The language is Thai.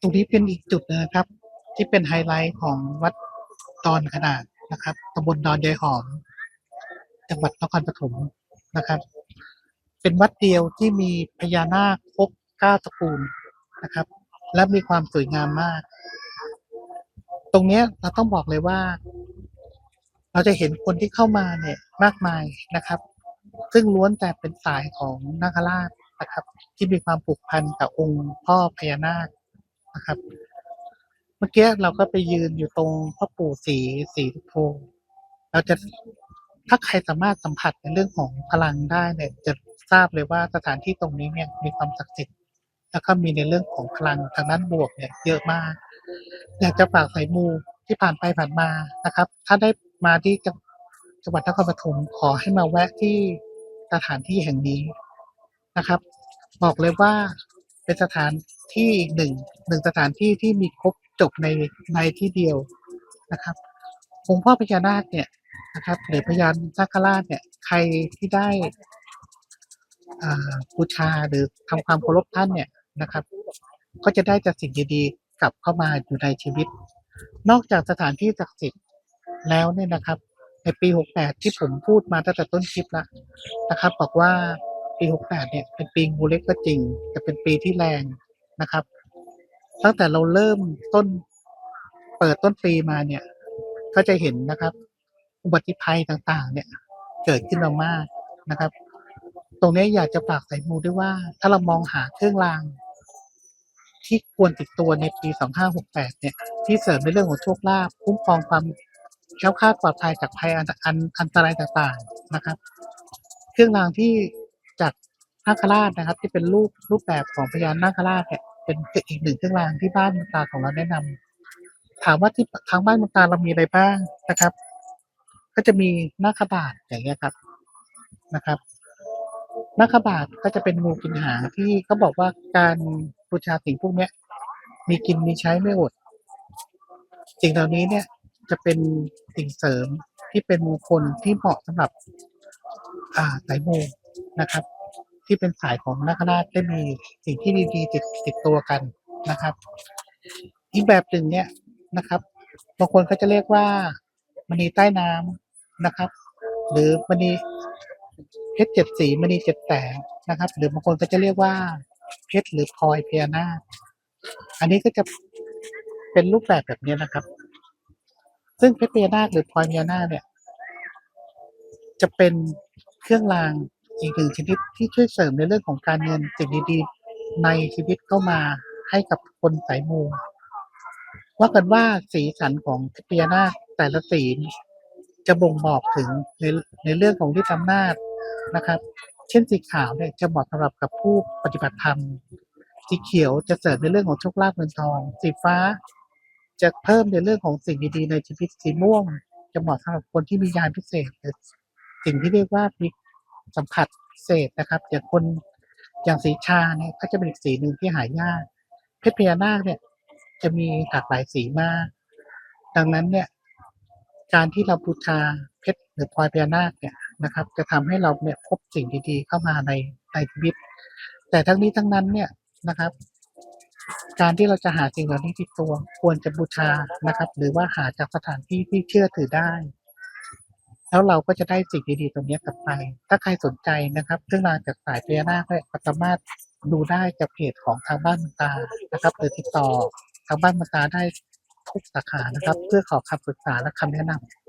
ตรงนี้เป็นอีกจุดนะครับ ที่เป็นไฮไลท์ของวัดดอนขนาดนะครับตำบลดอนยายหอม จังหวัดนครปฐมนะครับ เป็นวัดเดียวที่มีพญานาคครบเก้าตระกูลนะครับ และมีความสวยงามมาก ตรงนี้เราต้องบอกเลยว่า เราจะเห็นคนที่เข้ามาเนี่ยมากมายนะครับ ซึ่งล้วนแต่เป็นสายของนาคราชนะครับ ที่มีความผูกพันกับองค์พ่อพญานาค นะครับ เมื่อกี้เราก็ไปยืนอยู่ตรงพ่อปู่สีสีทุโทเราจะถ้าใครสามารถสัมผัสในเรื่องของพลังได้เนี่ย จะทราบเลยว่าสถานที่ตรงนี้เนี่ยมีความศักดิ์สิทธิ์แล้วก็มีในเรื่องของพลังทางด้านบวกเนี่ย เยอะมาก อยากจะฝากสายมูที่ผ่านไปผ่านมานะครับ ถ้าได้มาที่จจังหวัดนครปฐมขอให้มาแวะที่สถานที่แห่งนี้นะครับ บอกเลยว่าเป็นสถาน ที่อีกหนึ่งหนึ่งสถานที่ที่มีครบจบในในที่เดียวนะครับองค์พ่อพญานาคเนี่ยนะครับหรือพญานาคราชเนี่ย ใครที่ได้บูชาหรือทำความเคารพท่านเนี่ยนะครับ ก็จะได้จากสิ่งดีๆกลับเข้ามาอยู่ในชีวิต นอกจากสถานที่ศักดิ์สิทธิ์แล้วเนี่ยนะครับ ในปี 68 ที่ผมพูดมาตั้งแต่ต้นคลิปแล้วนะครับ บอกว่าปี 68 เนี่ยเป็นปีงูเล็กก็จริง แต่เป็นปีที่แรง นะครับ ตั้งแต่เราเริ่มต้นเปิดต้นปีมาเนี่ย ก็จะเห็นนะครับ อุบัติภัยต่างๆ เนี่ย เกิดขึ้นมามากนะครับ ตรงนี้อยากจะฝากสายมูด้วยว่า ถ้าเรามองหาเครื่องราง ที่ควรติดตัวในปี 2568 เนี่ย ที่เสริมในเรื่องของโชคลาภคุ้มครองความแคล้วคลาดปลอดภัยจากภัยอันอันอันตรายต่างๆนะครับ เครื่องรางที่จากนาคราชนะครับ ที่เป็นรูปรูปแบบของพญานาคราชเนี่ย เป็นอีกหนึ่งเครื่องรางที่บ้านมืองตาของเราแนะนำถามว่าที่ทางบ้านมืองตาเรามีอะไรบ้างนะครับ ก็จะมีหน้าคบาทอย่างเงี้ยครับนะครับนาคบาทก็จะเป็นงูกินหางที่เขาบอกว่าการบูชาสิ่งพวกเนี้ย มีกินมีใช้ไม่อดสิ่งเหล่านี้เนี่ยจะเป็นสิ่งเสริมที่เป็นมงคลที่เหมาะสำหรับ อ่าสายมูนะครับ ที่เป็นสายของนาคราชได้มีสิ่งที่ดีๆติดติดตัวกันนะครับ อีกแบบหนึ่งเนี่ยนะครับบางคนเขาจะเรียกว่ามณีใต้น้ำนะครับ หรือมณีเพชรเจ็ดสีมณีเจ็ดแสงนะครับ หรือบางคนก็จะเรียกว่าเพชรหรือพลอยพญานาคอันนี้ก็จะเป็นรูปแบบแบบนี้นะครับ ซึ่งเพชรพญานาคหรือพลอยพญานาคเนี่ย จะเป็นเครื่องราง อีกหนึ่งชนิดที่ช่วยเสริมในเรื่องของการเงินสิ่งดีๆในชีวิตเข้ามาให้กับคนสายมูว่ากันว่าสีสันของเพชรพญานาแต่ละสีจะบ่งบอกถึงในในเรื่องของฤทธิอำนาจนะครับ เช่นสีขาวเนี่ยจะเหมาะสำหรับกับผู้ปฏิบัติธรรม สีเขียวจะเสริมในเรื่องของโชคลาภเงินทอง สีฟ้า จะเพิ่มในเรื่องของสิ่งดีๆในชีวิต สีม่วง จะเหมาะสำหรับคนที่มียานพิเศษ สิ่งที่เรียกว่ามี สัมผัสเศษนะครับอย่างคนอย่างสีชาเนี่ยก็จะเป็นอีกสีหนึ่งที่หายากเพชรพญานาคเนี่ย จะมีหลากหลายสีมาก ดังนั้นเนี่ยการที่เราบูชาเพชรหรือพลอยพญานาคเนี่ยนะครับ จะทำให้เราเนี่ยพบสิ่งดีๆ เข้ามาในในชีวิต แต่ทั้งนี้ทั้งนั้นเนี่ยนะครับ การที่เราจะหาสิ่งเหล่านี้ติดตัวควรจะบูชานะครับ หรือว่าหาจากสถานที่ที่เชื่อถือได้ แล้วเราก็จะได้สิ่งดีๆตรงนี้กลับไป ถ้าใครสนใจนะครับเรื่องราวจากสายพญานาคเนี่ยสามารถดูได้จากเพจของทางบ้านมันตานะครับหรือติดต่อทางบ้านมันตาได้ทุกสาขานะครับ เพื่อขอคำปรึกษาและคำแนะนำ